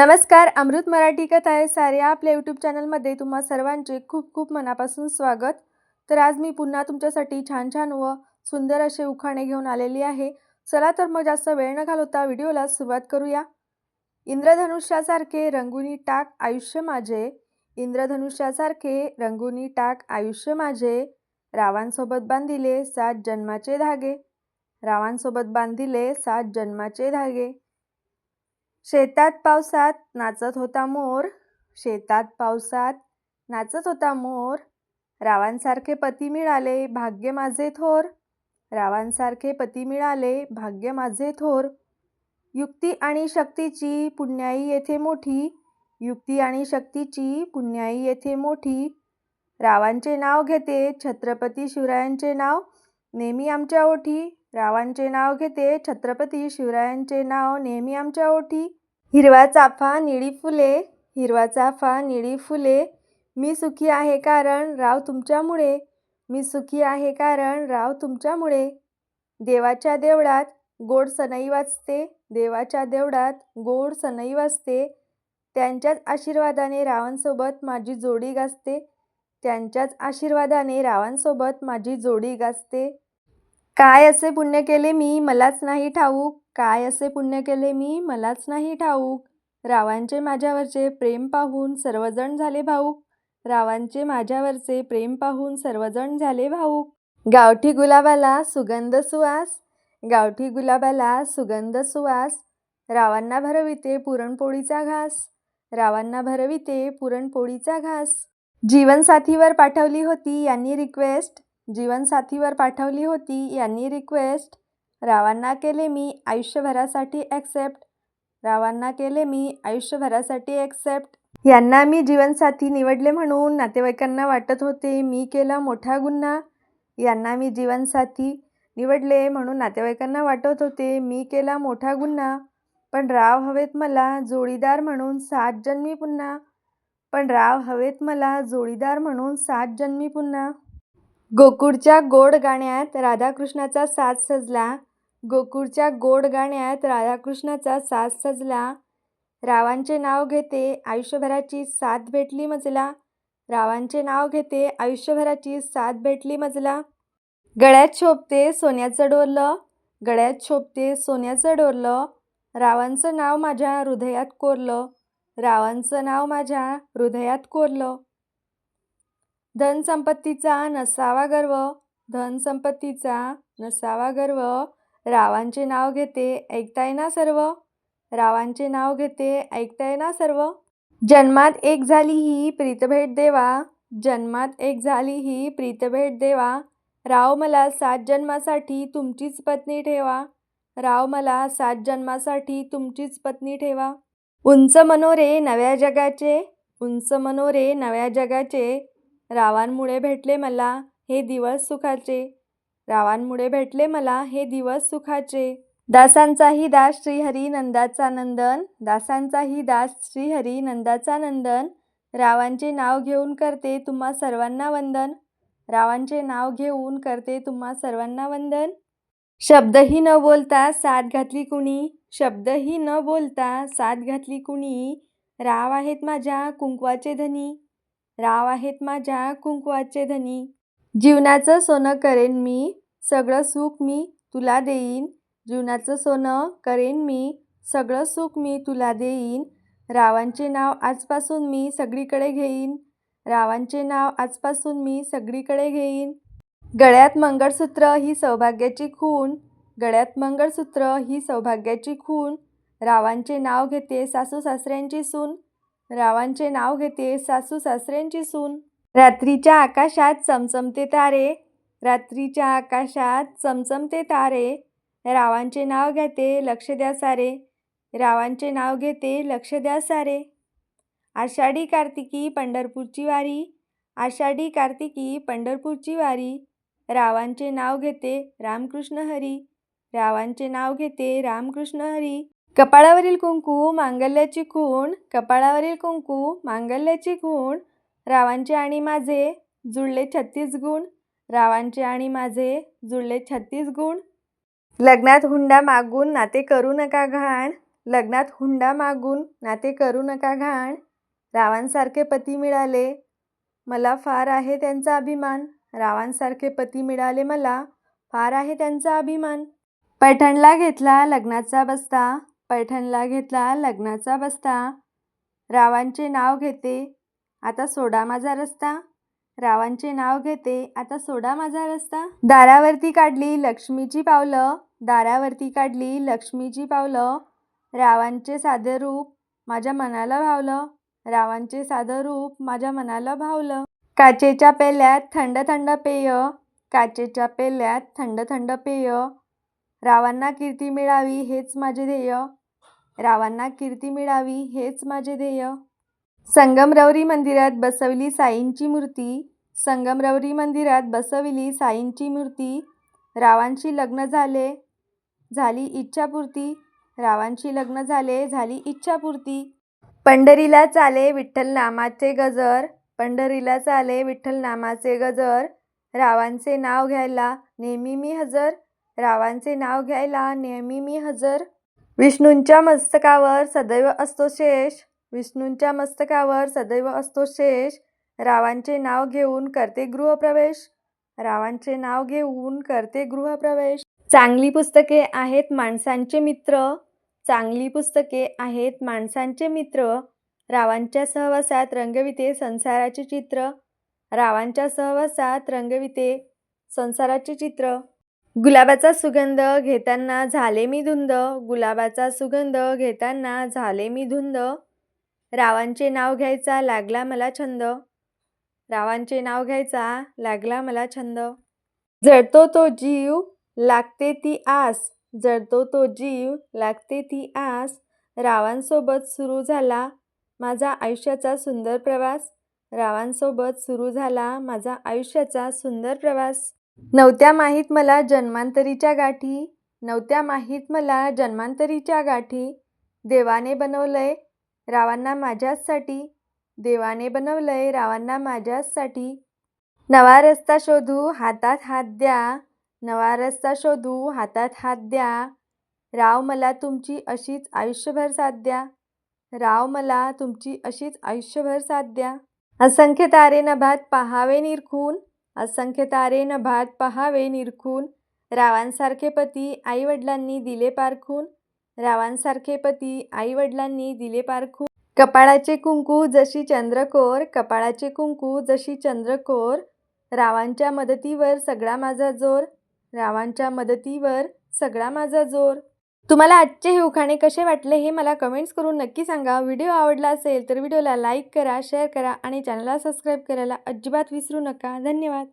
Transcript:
नमस्कार अमृत मराठी कथा आहे सारे. आपल्या यूट्यूब चॅनलमध्ये तुम्हा सर्वांचे खूप खूप मनापासून स्वागत. तर आज मी पुन्हा तुमच्यासाठी छान छान व सुंदर असे उखाणे घेऊन आलेली आहे. चला तर मग जास्त वेळ न घालवता व्हिडिओला सुरुवात करूया. इंद्रधनुष्यासारखे रंगुनी टाक आयुष्य माझे. इंद्रधनुष्यासारखे रंगुनी टाक आयुष्य माझे. रावांसोबत बांधिले सात जन्माचे धागे. रावांसोबत बांधिले सात जन्माचे धागे. शेतात पावसात नाचत होता मोर शेतात पावसात नाचत होता मोर. रावांसारखे पती मिळाले भाग्य माझे थोर. रावांसारखे पती मिळाले भाग्य माझे थोर. युक्ती आणि शक्तीची पुण्याई येथे मोठी. युक्ती आणि शक्तीची पुण्याई येथे मोठी. रावांचे नाव घेते छत्रपती शिवरायांचे नाव. नेहमी आमच्या ओठी. रावांचे नाव घेते छत्रपती शिवरायांचे नाव नेहमी आमच्या ओठी. हिरवा चाफा निळी फुले हिरवा चाफा निळी फुले. मी सुखी आहे कारण राव तुमच्यामुळे. मी सुखी आहे कारण राव तुमच्यामुळे. देवाच्या देवळात गोड सनई वाजते. देवाच्या देवळात गोड सनई वाजते. त्यांच्याच आशीर्वादाने रावांसोबत माझी जोडी गाजते. त्यांच्याच आशीर्वादाने रावांसोबत माझी जोडी गाजते. काय असे पुण्य केले मी? मलाच नाही ठाऊक. काय असे पुण्य केले मी? मलाच नाही ठाऊक. रावांचे माझ्यावरचे प्रेम पाहून सर्वजण झाले भाऊक. रावांचे माझ्यावरचे प्रेम पाहून सर्वजण झाले भाऊक. गावठी गुलाबाला सुगंध सुवास. गावठी गुलाबाला सुगंध सुवास. रावांना भरविते पुरणपोळीचा घास. रावांना भरविते पुरणपोळीचा घास. जीवनसाथीवर पाठवली होती यांनी रिक्वेस्ट जीवनसाथीवर पाठवली होती. यांनी रिक्वेस्ट रावांना केले मी आयुष्यभरासाठी ॲक्सेप्ट रावांना केले मी आयुष्यभरासाठी ॲक्सेप्ट यांना मी जीवनसाथी निवडले म्हणून नातेवाईकांना वाटत होते. मी केला मोठा गुन्हा. यांना मी जीवनसाथी निवडले म्हणून नातेवाईकांना वाटत होते. मी केला मोठा गुन्हा. पण राव हवेत मला जोडीदार म्हणून सात जन्मी पुन्हा. पण राव हवेत मला जोडीदार म्हणून सात जन्मी पुन्हा. गोकुळच्या गोड गाण्यात राधाकृष्णाचा साज सजला. गोकुळच्या गोड गाण्यात राधाकृष्णाचा साज सजला. रावांचे नाव घेते आयुष्यभराची साथ भेटली मजला. रावांचे नाव घेते आयुष्यभराची साथ भेटली मजला. गळ्यात शोभते सोन्याचं डोरलं. गळ्यात शोभते सोन्याचं डोरलं. रावांचं नाव माझ्या हृदयात कोरलं. रावांचं नाव माझ्या हृदयात कोरलं. धनसंपत्तीचा नसावा गर्व धनसंपत्तीचा नसावा गर्व. रावांचे नाव घेते ऐकताय ना सर्व? रावांचे नाव घेते ऐकताय ना सर्व? जन्मात एक झाली ही प्रीतभेट देवा. जन्मात एक झाली ही प्रीतभेट देवा. राव मला सात जन्मासाठी तुमचीच पत्नी ठेवा. राव मला सात जन्मासाठी तुमचीच पत्नी ठेवा. उंच मनोरे नव्या जगाचे उंच मनोरे नव्या जगाचे. रावांमुळे भेटले मला हे दिवस सुखाचे. रावांमुळे भेटले मला हे दिवस सुखाचे. दासांचाही दास श्रीहरी नंदाचा नंदन. दासांचाही दास श्रीहरी नंदाचा नंदन. रावांचे नाव घेऊन करते तुम्हा सर्वांना वंदन. रावांचे नाव घेऊन करते तुम्हा सर्वांना वंदन. शब्दही न बोलता साथ घातली कुणी? शब्दही न बोलता साथ घातली कुणी? राव आहेत माझ्या कुंकवाचे धनी. राव आहेत माझ्या कुंकवाचे धनी. जीवनाचं सोनं करेन मी सगळं सुख मी तुला देईन. जीवनाचं सोनं करेन मी सगळं सुख मी तुला देईन. रावांचे नाव आजपासून मी सगळीकडे घेईन. रावांचे नाव आजपासून मी सगळीकडे घेईन. गळ्यात मंगळसूत्र ही सौभाग्याची खूण. गळ्यात मंगळसूत्र ही सौभाग्याची खूण. रावांचे नाव घेते सासू सासऱ्यांची सून. रावांचे नाव घेते सासू सासऱ्यांची सून. रात्रीच्या आकाशात चमचमते तारे. रात्रीच्या आकाशात चमचमते तारे. रावांचे नाव घेते लक्ष द्या सारे. रावांचे नाव घेते लक्ष द्या सारे. आषाढी कार्तिकी पंढरपूरची वारी. आषाढी कार्तिकी पंढरपूरची वारी. रावांचे नाव घेते रामकृष्ण हरी. रावांचे नाव घेते रामकृष्ण हरी. कपाळावरील कुंकू मांगल्याची खूण कपाळावरील कुंकू मांगल्याची खूण रावांचे आणि माझे जुळले छत्तीस गुण रावांचे आणि माझे जुळले छत्तीस गुण. लग्नात हुंडा मागून नाते करू नका घाण लग्नात हुंडा मागून नाते करू नका घाण रावांसारखे पती मिळाले मला फार आहे त्यांचा अभिमान रावांसारखे पती मिळाले मला फार आहे त्यांचा अभिमान. पैठणला घेतला लग्नाचा बस्ता पैठणला घेतला लग्नाचा बस्ता. रावांचे नाव घेते आता सोडा माझा रस्ता. रावांचे नाव घेते आता सोडा माझा रस्ता. दारावरती काढली लक्ष्मीची पावलं दारावरती काढली लक्ष्मीची पावलं. रावांचे साधे रूप माझ्या मनाला भावलं. रावांचे साधं रूप माझ्या मनाला भावलं. काचेच्या पेल्यात थंड थंड पेय काचेच्या पेल्यात थंड थंड पेय. रावांना कीर्ती मिळावी हेच माझे ध्येय. रावांना कीर्ती मिळावी हेच माझे ध्येय. संगमरवरी मंदिरात बसवली साईंची मूर्ती संगमरवरी मंदिरात बसवली साईंची मूर्ती रावांशी लग्न झाले झाली इच्छापूर्ती रावांशी लग्न झाले झाली इच्छापूर्ती. पंढरीला चाले विठ्ठल नामाचे गजर पंढरीला चाले विठ्ठल नामाचे गजर रावांचे नाव घ्यायला नेहमी मी हजर रावांचे नाव घ्यायला नेहमी मी हजर. विष्णूंच्या मस्तकावर सदैव असतो शेष. विष्णूंच्या मस्तकावर सदैव असतो शेष. रावांचे नाव घेऊन करते गृहप्रवेश. रावांचे नाव घेऊन करते गृहप्रवेश. चांगली पुस्तके आहेत माणसांचे मित्र. चांगली पुस्तके आहेत माणसांचे मित्र. रावांच्या सहवासात रंगविते संसाराचे चित्र. रावांच्या सहवासात रंगविते संसाराचे चित्र. गुलाबाचा सुगंध घेताना झाले मी धुंद. गुलाबाचा सुगंध घेताना झाले मी धुंद. रावांचे नाव घ्यायचा लागला मला छंद. रावांचे नाव घ्यायचा लागला मला छंद. जळतो तो जीव लागते ती आस. जळतो तो जीव लागते ती आस. रावांसोबत सुरू झाला माझा आयुष्याचा सुंदर प्रवास. रावांसोबत सुरू झाला माझा आयुष्याचा सुंदर प्रवास. नव्हत्या माहीत मला जन्मांतरीच्या गाठी नव्हत्या माहीत मला जन्मांतरीच्या गाठी. देवाने बनवलंय रावांना माझ्याचसाठी. देवाने बनवलंय रावांना माझ्याचसाठी. नवा रस्ता शोधू हातात हात द्या. नवा रस्ता शोधू हातात हात द्या. राव मला तुमची अशीच आयुष्यभर साथ द्या. राव मला तुमची अशीच आयुष्यभर साथ द्या. असंख्य तारे नभात पहावे निरखून. असंख्य तारे नभात पहावे निरखून. रावांसारखे पती आईवडिलांनी दिले पारखून. रावांसारखे पती आईवडिलांनी दिले पारखून. कपाळाचे कुंकू जशी चंद्रकोर कपाळाचे कुंकू जशी चंद्रकोर. रावांच्या मदतीवर सगळा माझा जोर. रावांच्या मदतीवर सगळा माझा जोर. तुम्हाला आजचे हे उखाणे कसे वाटले हे मला कमेंट्स करून नक्की सांगा. व्हिडिओ आवडला असेल तर व्हिडिओला लाईक करा शेअर करा आणि चॅनलला सबस्क्राईब करायला अजिबात विसरू नका. धन्यवाद.